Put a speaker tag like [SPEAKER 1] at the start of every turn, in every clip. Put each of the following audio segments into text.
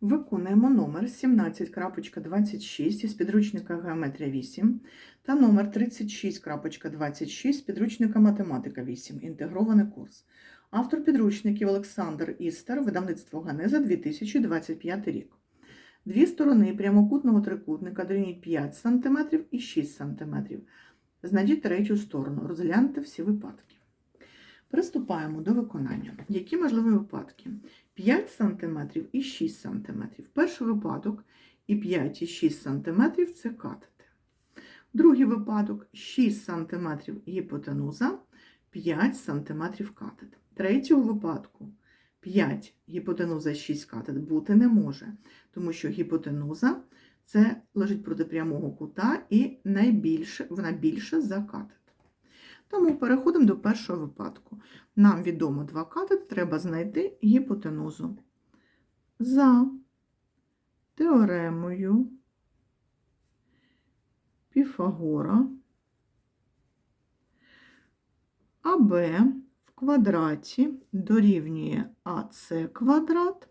[SPEAKER 1] Виконуємо номер 17.26 із підручника Геометрія 8 та номер 36.26 з підручника Математика 8. Інтегрований курс. Автор підручників Олександр Істер, видавництво Ганеза 2025 рік. Дві сторони прямокутного трикутника дорівнюють 5 см і 6 см. Знайдіть третю сторону. Розгляньте всі випадки. Приступаємо до виконання. Які можливі випадки? 5 см і 6 см. Перший випадок і 5 і 6 см це катети. Другий випадок 6 см гіпотенуза, 5 см катет. Третього випадку 5 гіпотенуза 6 катет бути не може, тому що гіпотенуза це лежить проти прямого кута і найбільше, вона більше за катет. Тому переходимо до першого випадку. Нам відомо два катет, треба знайти гіпотенузу. За теоремою Піфагора АБ в квадраті дорівнює АС квадрат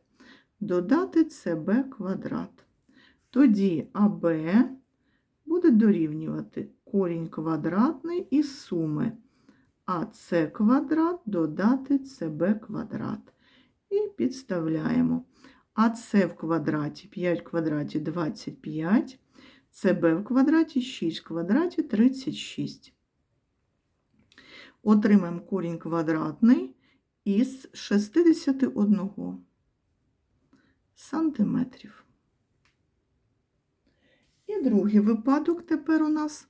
[SPEAKER 1] додати СБ квадрат. Тоді АБ буде дорівнювати корінь квадратний із суми АС квадрат додати СБ квадрат. І підставляємо. АС в квадраті 5 в квадраті 25, СБ в квадраті 6 в квадраті 36. Отримаємо корінь квадратний із 61 сантиметрів. І другий випадок тепер у нас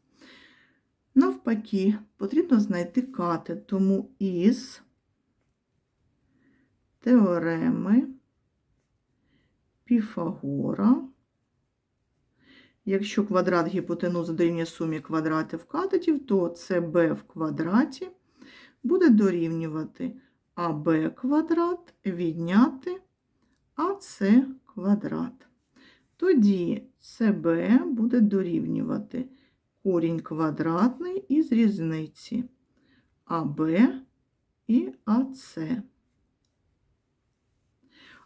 [SPEAKER 1] навпаки потрібно знайти катет, тому із теореми Піфагора, якщо квадрат гіпотенузи дорівнює сумі квадратів катетів, то CB в квадраті буде дорівнювати АБ квадрат відняти АС квадрат. Тоді СБ буде дорівнювати корінь квадратний із різниці АБ і АС.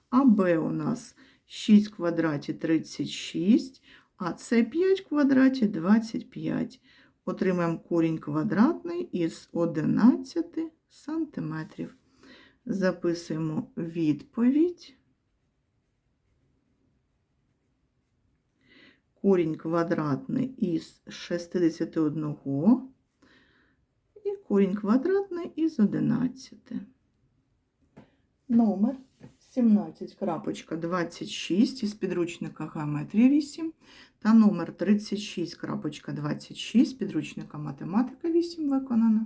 [SPEAKER 1] АБ у нас 6 в квадраті 36, а С 5 в квадраті 25. Отримаємо корінь квадратний із 11 сантиметрів. Записуємо відповідь. Корінь квадратний із 61 і корінь квадратний із 11. Номер 17.26 із підручника Геометрія 8 та номер 36.26 з підручника Математика 8 виконано.